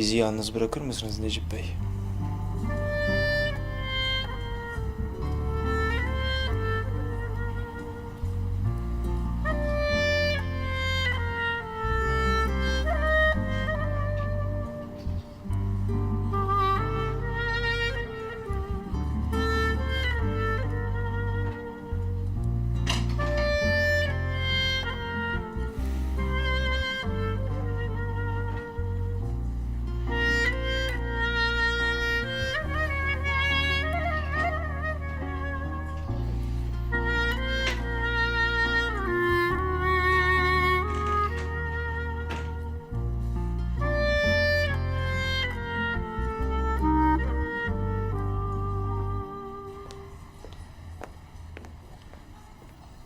Bizi yalnız bırakır mısınız Necip Bey?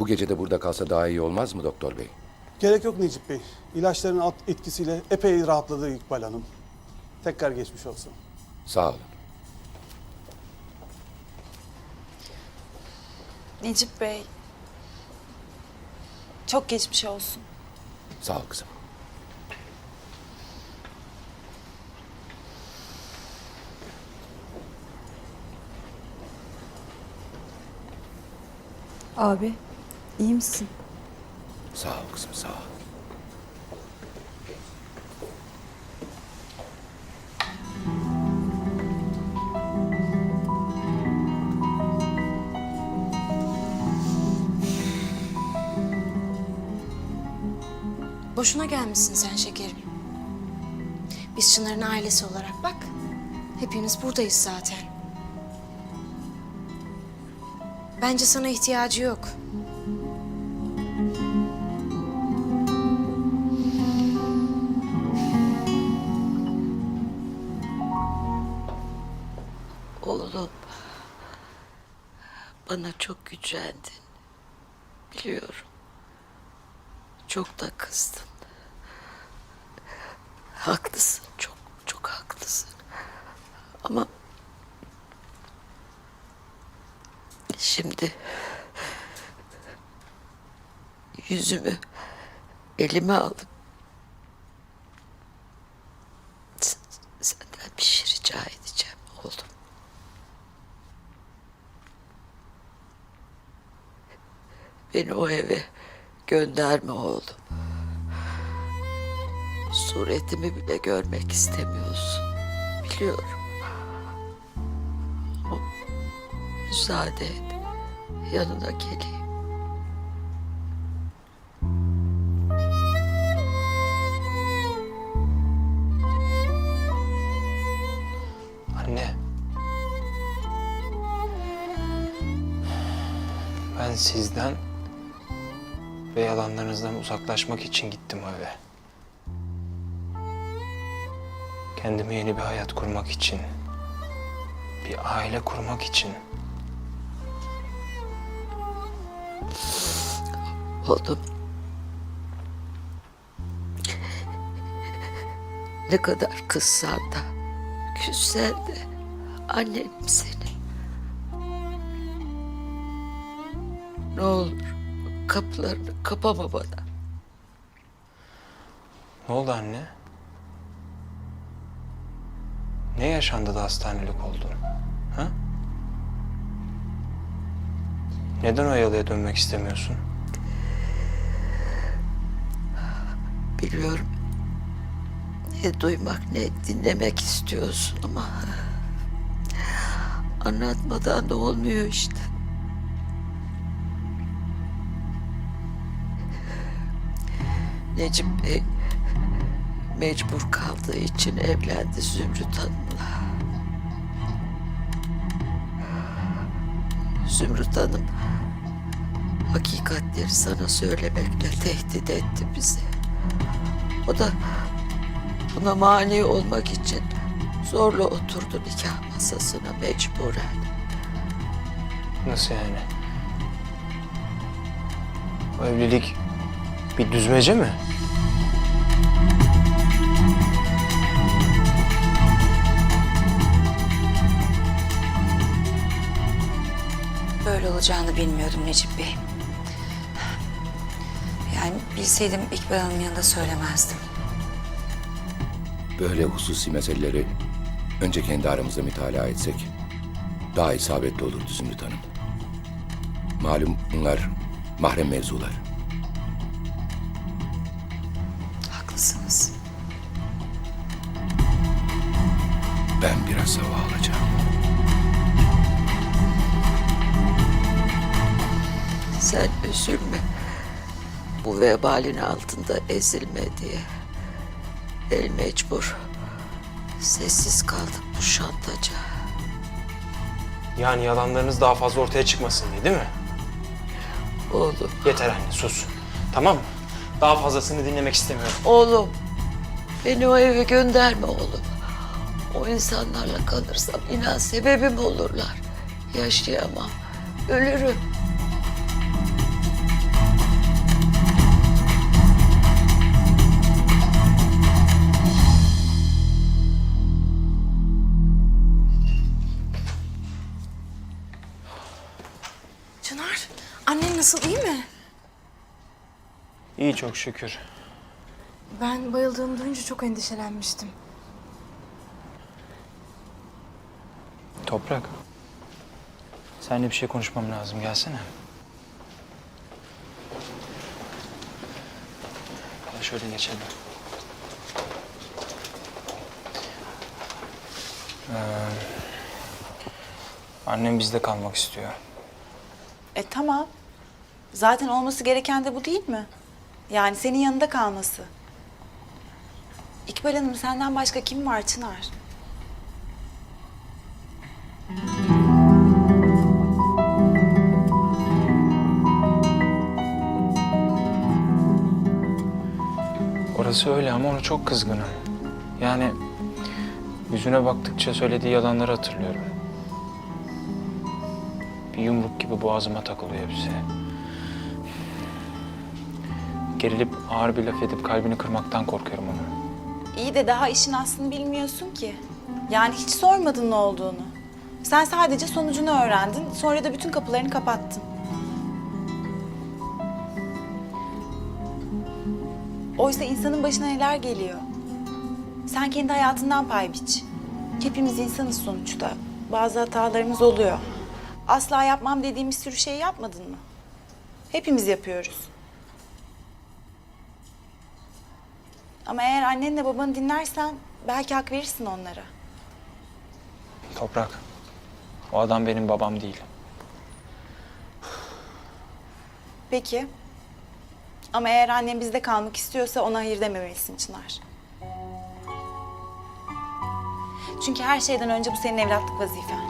Bu gece de burada kalsa daha iyi olmaz mı doktor bey? Gerek yok Necip Bey. İlaçların alt etkisiyle epey rahatladı İkbal Hanım. Tekrar geçmiş olsun. Sağ olun. Necip Bey. Çok geçmiş olsun. Sağ ol kızım. Abi, iyi misin? Sağ ol kızım sağ ol. Boşuna gelmişsin sen şekerim. Biz Çınar'ın ailesi olarak bak. Hepimiz buradayız zaten. Bence sana ihtiyacı yok. Oğlum, bana çok gücendin. Biliyorum. Çok da kızdın. Haklısın, çok çok haklısın. Ama şimdi yüzümü elime alıp s- senden bir şey rica edeceğim oğlum. Beni o eve gönderme oğlum. Suretimi bile görmek istemiyorsun. Biliyorum. Ama müsaade et. Yanına geleyim. Anne. Ben sizden ve yalanlarınızdan uzaklaşmak için gittim eve. Kendime yeni bir hayat kurmak için. Bir aile kurmak için. Oğlum. Ne kadar kızsan da, küssen de annenim seni. Ne olur kapılarını kapama bana. Ne oldu anne? Ne yaşandı da hastanelik oldun? Ha? Neden o yalıya dönmek istemiyorsun? Biliyorum. Ne duymak ne dinlemek istiyorsun ama anlatmadan da olmuyor işte. Necip Bey mecbur kaldığı için evlendi Zümrüt Hanım'la. Zümrüt Hanım hakikatleri sana söylemekle tehdit etti bizi. O da buna mani olmak için zorla oturdu nikah masasına mecburen. Nasıl yani? O evlilik bir düzmece mi? Böyle olacağını bilmiyordum Necip Bey. Yani bilseydim İkbal Hanım'ın yanında söylemezdim. Böyle hususi meseleleri önce kendi aramızda mütalaa etsek daha isabetli olurdu Zümrüt Hanım. Malum bunlar mahrem mevzular. Ben biraz hava alacağım. Sen üzülme. Bu vebalin altında ezilme diye. El mecbur. Sessiz kaldık bu şantaca. Yani yalanlarınız daha fazla ortaya çıkmasın diye değil mi? Oğlum, Yeter anne sus. Tamam mı? Daha fazlasını dinlemek istemiyorum. oğlum. Beni o eve gönderme oğlum. O insanlarla kalırsam inan sebebim olurlar. Yaşayamam. Ölürüm. Çınar, annen nasıl iyi mi? İyi çok şükür. Ben bayıldığını duyunca çok endişelenmiştim. Toprak. Seninle bir şey konuşmam lazım. Gelsene. Gel şöyle geçelim. Ee, annem bizde kalmak istiyor. E tamam. Zaten olması gereken de bu değil mi? Yani senin yanında kalması. İkbal Hanım senden başka kim var Çınar? Orası öyle ama onu çok kızgınım. Yani yüzüne baktıkça söylediği yalanları hatırlıyorum. Bir yumruk gibi boğazıma takılıyor hepsi. Gerilip ağır bir laf edip kalbini kırmaktan korkuyorum onu. İyi de daha işin aslını bilmiyorsun ki. Yani hiç sormadın ne olduğunu. Sen sadece sonucunu öğrendin, sonra da bütün kapılarını kapattın. Oysa insanın başına neler geliyor. Sen kendi hayatından pay biç. Hepimiz insanız sonuçta. Bazı hatalarımız oluyor. Asla yapmam dediğim bir sürü şey yapmadın mı? Hepimiz yapıyoruz. Ama eğer annenle babanı dinlersen belki hak verirsin onlara. Toprak, o adam benim babam değil. Peki. Ama eğer annem bizde kalmak istiyorsa ona hayır dememelisin Çınar. Çünkü her şeyden önce bu senin evlatlık vazifen.